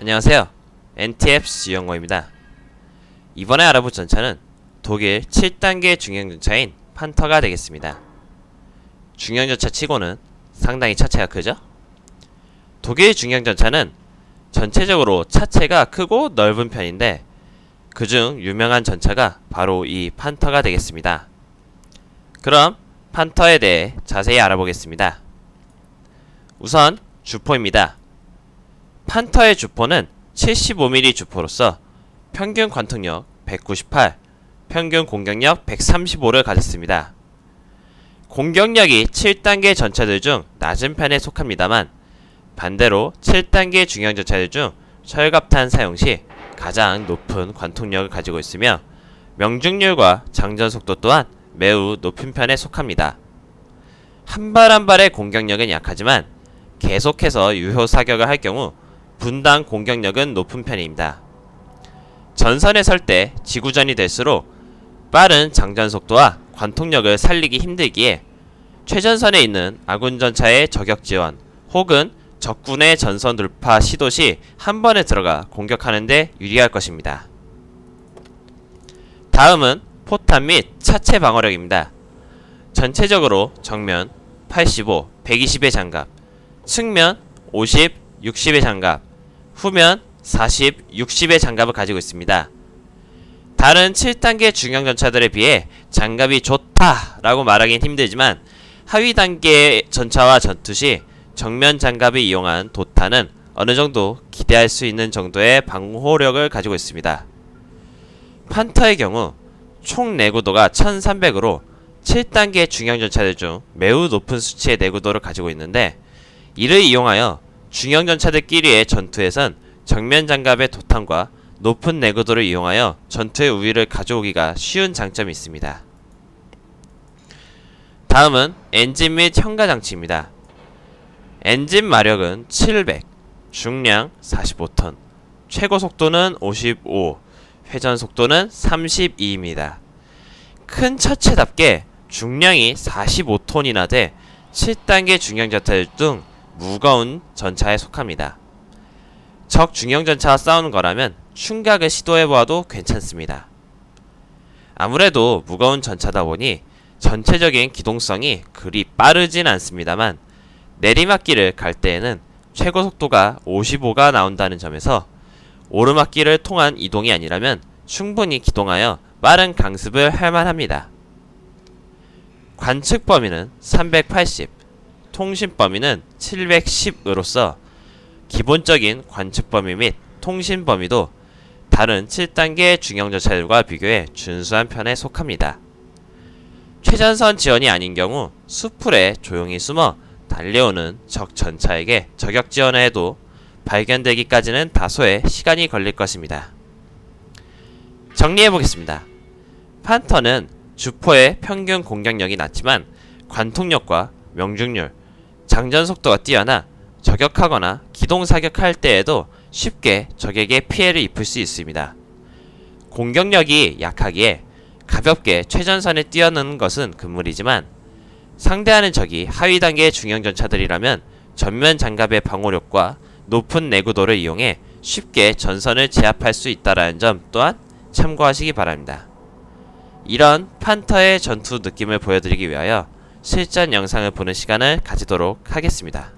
안녕하세요. NTF 유영호입니다. 이번에 알아볼 전차는 독일 7단계 중형전차인 판터가 되겠습니다. 중형전차 치고는 상당히 차체가 크죠? 독일 중형전차는 전체적으로 차체가 크고 넓은 편인데 그중 유명한 전차가 바로 이 판터가 되겠습니다. 그럼 판터에 대해 자세히 알아보겠습니다. 우선 주포입니다. 판터의 주포는 75mm 주포로서 평균 관통력 198, 평균 공격력 135를 가졌습니다. 공격력이 7단계 전차들 중 낮은 편에 속합니다만 반대로 7단계 중형 전차들 중 철갑탄 사용 시 가장 높은 관통력을 가지고 있으며 명중률과 장전 속도 또한 매우 높은 편에 속합니다. 한 발 한 발의 공격력은 약하지만 계속해서 유효 사격을 할 경우 분당 공격력은 높은 편입니다. 전선에 설 때 지구전이 될수록 빠른 장전 속도와 관통력을 살리기 힘들기에 최전선에 있는 아군 전차의 저격 지원 혹은 적군의 전선 돌파 시도 시 한 번에 들어가 공격하는데 유리할 것입니다. 다음은 포탄 및 차체 방어력입니다. 전체적으로 정면 85, 120의 장갑, 측면 50, 60의 장갑, 후면 40, 60의 장갑을 가지고 있습니다. 다른 7단계 중형 전차들에 비해 장갑이 좋다 라고 말하기는 힘들지만 하위 단계 전차와 전투 시 정면 장갑을 이용한 도탄은 어느 정도 기대할 수 있는 정도의 방호력을 가지고 있습니다. 판터의 경우 총 내구도가 1300으로 7단계 중형 전차들 중 매우 높은 수치의 내구도를 가지고 있는데 이를 이용하여 중형 전차들끼리의 전투에선 정면 장갑의 도탄과 높은 내구도를 이용하여 전투의 우위를 가져오기가 쉬운 장점이 있습니다. 다음은 엔진 및 현가 장치입니다. 엔진 마력은 700, 중량 45톤, 최고 속도는 55, 회전 속도는 32입니다. 큰 차체답게 중량이 45톤이나 돼 7단계 중형 전차들 중 무거운 전차에 속합니다. 적 중형 전차와 싸우는 거라면 충각을 시도해보아도 괜찮습니다. 아무래도 무거운 전차다 보니 전체적인 기동성이 그리 빠르진 않습니다만 내리막길을 갈 때에는 최고 속도가 55가 나온다는 점에서 오르막길을 통한 이동이 아니라면 충분히 기동하여 빠른 강습을 할 만합니다. 관측 범위는 380, 통신 범위는 710으로서 기본적인 관측 범위 및 통신 범위도 다른 7단계 중형 전차들과 비교해 준수한 편에 속합니다. 최전선 지원이 아닌 경우 수풀에 조용히 숨어 달려오는 적 전차에게 저격 지원을 해도 발견되기까지는 다소의 시간이 걸릴 것입니다. 정리해보겠습니다. 판터는 주포의 평균 공격력이 낮지만 관통력과 명중률, 장전 속도가 뛰어나 저격하거나 기동 사격할 때에도 쉽게 적에게 피해를 입힐 수 있습니다. 공격력이 약하기에 가볍게 최전선에 뛰어드는 것은 금물이지만 상대하는 적이 하위 단계의 중형 전차들이라면 전면 장갑의 방호력과 높은 내구도를 이용해 쉽게 전선을 제압할 수 있다라는 점 또한 참고하시기 바랍니다. 이런 판터의 전투 느낌을 보여드리기 위하여 실전 영상을 보는 시간을 가지도록 하겠습니다.